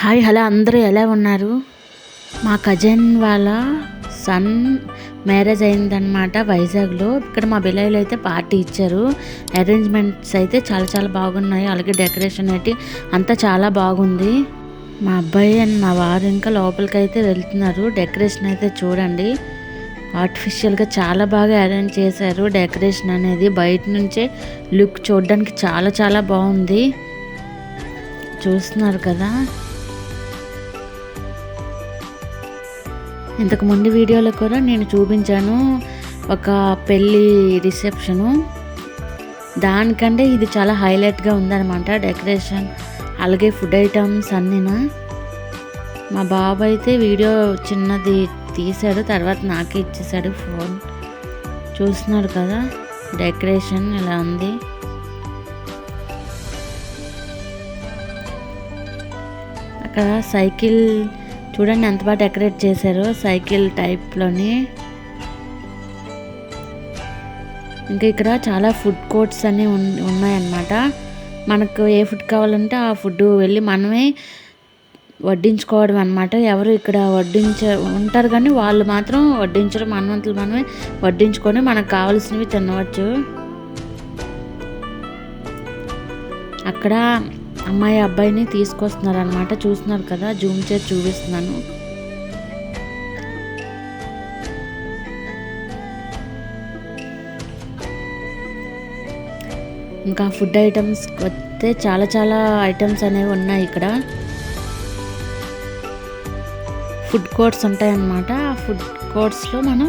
Hi hello అందరూ ఎలా ఉన్నారు? మా కజిన్ వాళ్ళ సన్ మ్యారేజ్ అయిందనమాట వైజాగ్లో. ఇక్కడ మా బిల్లలు అయితే పార్టీ ఇచ్చారు. అరేంజ్మెంట్స్ అయితే చాలా చాలా బాగున్నాయి. అలాగే డెకరేషన్ అయితే అంతా చాలా బాగుంది. మా అబ్బాయి అండ్ మా వారు ఇంకా లోపలికి అయితే వెళ్తున్నారు. డెకరేషన్ అయితే చూడండి. ఆర్టిఫిషియల్గా చాలా బాగా అరేంజ్ చేశారు. డెకరేషన్ అనేది బయట నుంచే లుక్ చూడడానికి చాలా చాలా బాగుంది. చూస్తున్నారు కదా? ఇంతకు ముందు వీడియోలో కూడా నేను చూపించాను ఒక పెళ్ళి రిసెప్షను. దానికంటే ఇది చాలా హైలైట్గా ఉందన్నమాట డెకరేషన్. అలాగే ఫుడ్ ఐటమ్స్ అన్నీనా. మా బాబు అయితే వీడియో చిన్నది తీశాడు తర్వాత నాకే ఇచ్చేసాడు ఫోన్. చూస్తున్నాడు కదా డెకరేషన్ ఇలా ఉంది. అక్కడ సైకిల్ చూడండి ఎంత బాగా డెకరేట్ చేశారో సైకిల్ టైప్లోని. ఇంకా ఇక్కడ చాలా ఫుడ్ కోర్ట్స్ అన్నీ ఉన్నాయన్నమాట. మనకు ఏ ఫుడ్ కావాలంటే ఆ ఫుడ్ వెళ్ళి మనమే వడ్డించుకోవడం అనమాట ఎవరు ఇక్కడ వడ్డించ ఉంటారు కానీ వాళ్ళు మాత్రం వడ్డించడం మనవంతులు మనమే వడ్డించుకొని మనకు కావాల్సినవి తినవచ్చు. అక్కడ అమ్మాయి అబ్బాయిని తీసుకొస్తున్నారు అనమాట చూస్తున్నారు కదా జూమ్ చేసి చూపిస్తున్నాను. ఇంకా ఫుడ్ ఐటమ్స్ వస్తే చాలా చాలా ఐటమ్స్ అనేవి ఉన్నాయి ఇక్కడ. ఫుడ్ కోర్ట్స్ ఉంటాయన్నమాట. ఆ ఫుడ్ కోర్ట్స్లో మనం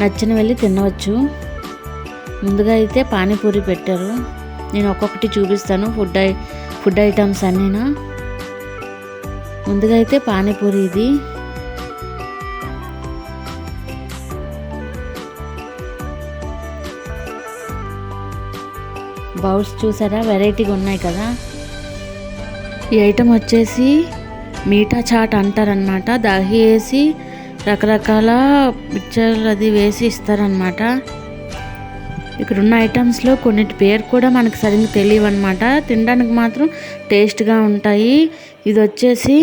నచ్చిన వెళ్ళి తినవచ్చు. ముందుగా అయితే పానీపూరి పెట్టారు. నేను ఒక్కొక్కటి చూపిస్తాను. ఫుడ్ ఐ ఫుడ్ ఐటమ్స్ అన్నీనా? ముందుగా అయితే పానీపూరి ఇది. బౌల్స్ చూసారా? వెరైటీగా ఉన్నాయి కదా. ఈ ఐటమ్ వచ్చేసి మీఠా చాట్ అంటారనమాట దహి వేసి రకరకాల పిక్చర్ అది వేసి ఇస్తారనమాట ఇక్కడ ఉన్న ఐటమ్స్లో కొన్నిటి పేరు కూడా మనకు సరిగ్గా తెలియవు అనమాట తినడానికి మాత్రం టేస్ట్గా ఉంటాయి. ఇది వచ్చేసి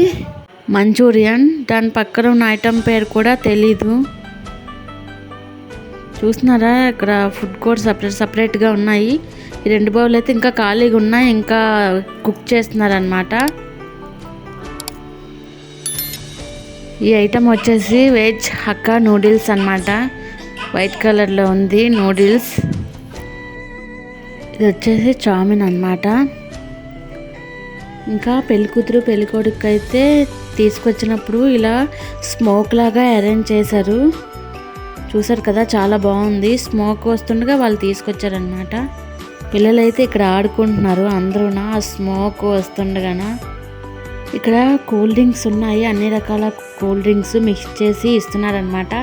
మంచూరియన్. దాని పక్కన ఉన్న ఐటమ్ పేరు కూడా తెలీదు. చూస్తున్నారా? ఇక్కడ ఫుడ్ కోర్ట్ సపరేట్ సపరేట్గా ఉన్నాయి. ఈ రెండు బౌల్ అయితే ఇంకా ఖాళీగా ఉన్నాయి. ఇంకా కుక్ చేస్తున్నారనమాట ఈ ఐటమ్ వచ్చేసి వెజ్ హక్కా నూడిల్స్ అన్నమాట. వైట్ కలర్లో ఉంది నూడిల్స్. ఇది వచ్చేసి చామిన్ అన్నమాట. ఇంకా పెళ్ళికూతురు పెళ్ళికొడుకు అయితే తీసుకొచ్చినప్పుడు ఇలా స్మోక్ లాగా అరేంజ్ చేశారు. చూసారు కదా చాలా బాగుంది. స్మోక్ వస్తుండగా వాళ్ళు తీసుకొచ్చారనమాట పిల్లలైతే ఇక్కడ ఆడుకుంటున్నారు అందరూ ఆ స్మోక్ వస్తుండగానా. ఇక్కడ కూల్ డ్రింక్స్ ఉన్నాయి అన్ని రకాల కూల్ డ్రింక్స్ మిక్స్ చేసి ఇస్తున్నారనమాట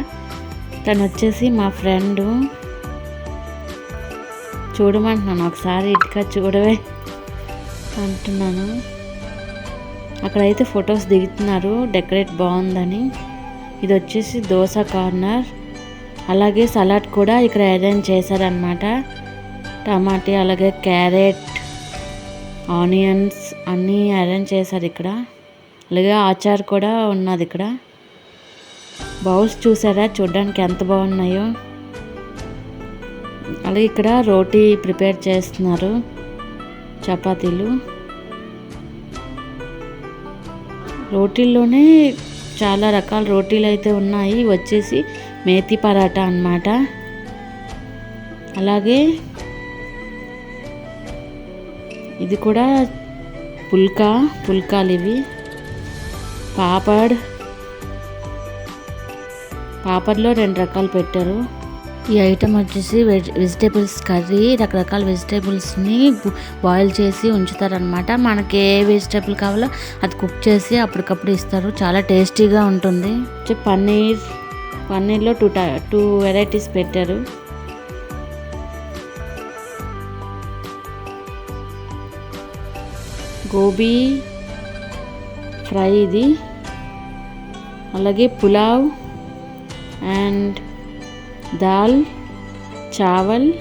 తను వచ్చేసి మా ఫ్రెండ్. చూడమంటున్నాను. ఒకసారి ఇటుక చూడవే అంటున్నాను. అక్కడైతే ఫొటోస్ దిగుతున్నారు. డెకరేట్ బాగుందని. ఇది వచ్చేసి దోశ కార్నర్. అలాగే సలాడ్ కూడా ఇక్కడ అరేంజ్ చేశారనమాట టమాటీ అలాగే క్యారెట్ ఆనియన్స్ అన్నీ అరేంజ్ చేశారు ఇక్కడ. అలాగే ఆచార్ కూడా ఉన్నది ఇక్కడ. బౌల్స్ చూసారా? చూడడానికి ఎంత బాగున్నాయో. అలాగే ఇక్కడ రోటీ ప్రిపేర్ చేస్తున్నారు. చపాతీలు. రోటీల్లోనే చాలా రకాల రోటీలు అయితే ఉన్నాయి. వచ్చేసి మేతి పరాటా అన్నమాట. అలాగే ఇది కూడా పుల్కా పుల్కాలు ఇవి. పాపడ్. పాపడ్లో రెండు రకాలు పెట్టారు. ఈ ఐటమ్ వచ్చేసి వెజ్ వెజిటేబుల్స్ కర్రీ రకరకాల వెజిటేబుల్స్ని బాయిల్ చేసి ఉంచుతారనమాట మనకి ఏ వెజిటేబుల్ కావాలో అది కుక్ చేసి అప్పటికప్పుడు ఇస్తారు. చాలా టేస్టీగా ఉంటుంది. పన్నీర్ పన్నీర్లో టూ టై టూ వెరైటీస్ పెట్టారు. గోబీ ఫ్రై ఇది. అలాగే పులావ్ అండ్ దాల్ చావల్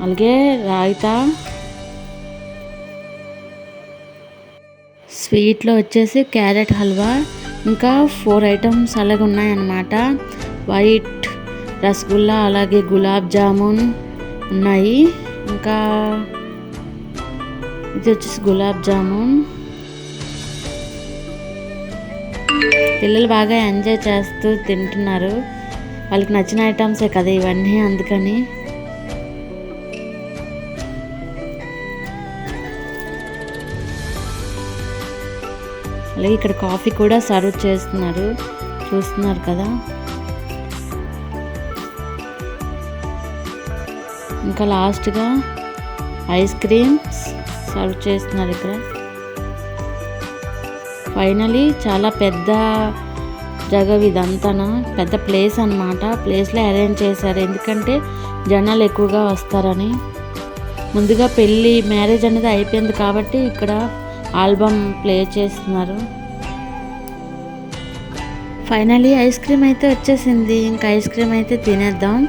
అలాగే రాయితా. స్వీట్లో వచ్చేసి క్యారెట్ హల్వా ఇంకా ఫోర్ ఐటమ్స్ అలాగే ఉన్నాయన్నమాట. వైట్ రసగుల్లా అలాగే గులాబ్ జామున్ ఉన్నాయి. ఇంకా ఇది వచ్చేసి గులాబ్ జామున్. పిల్లలు బాగా ఎంజాయ్ చేస్తూ తింటున్నారు. వాళ్ళకి నచ్చిన ఐటమ్సే కదా ఇవన్నీ అందుకని. అలాగే ఇక్కడ కాఫీ కూడా సర్వ్ చేస్తున్నారు. చూస్తున్నారు కదా. ఇంకా లాస్ట్గా ఐస్ క్రీమ్స్ సర్వ్ చేస్తున్నారు ఇక్కడ. ఫైనలీ చాలా పెద్ద జగ ఇదంతా పెద్ద ప్లేస్ అనమాట ప్లేస్లో అరేంజ్ చేశారు. ఎందుకంటే జనాలు ఎక్కువగా వస్తారని. ముందుగా పెళ్ళి మ్యారేజ్ అనేది అయిపోయింది కాబట్టి ఇక్కడ ఆల్బమ్ ప్లే చేస్తున్నారు. ఫైనలీ ఐస్ క్రీమ్ అయితే వచ్చేసింది. ఇంకా ఐస్ క్రీమ్ అయితే తినేద్దాం.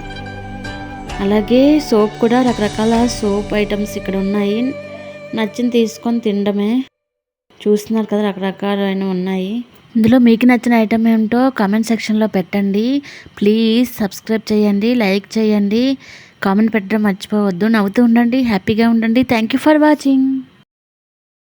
అలాగే సోప్ కూడా రకరకాల సోప్ ఐటమ్స్ ఇక్కడ ఉన్నాయి. నచ్చింది తీసుకొని తినడమే. చూస్తున్నారు కదా రకరకాలైన ఉన్నాయి. ఇందులో మీకు నచ్చిన ఐటమ్ ఏమిటో కామెంట్ సెక్షన్లో పెట్టండి. ప్లీజ్ సబ్స్క్రైబ్ చేయండి లైక్ చేయండి. కామెంట్ పెట్టడం మర్చిపోవద్దు. నవ్వుతూ ఉండండి హ్యాపీగా ఉండండి. Thank you for watching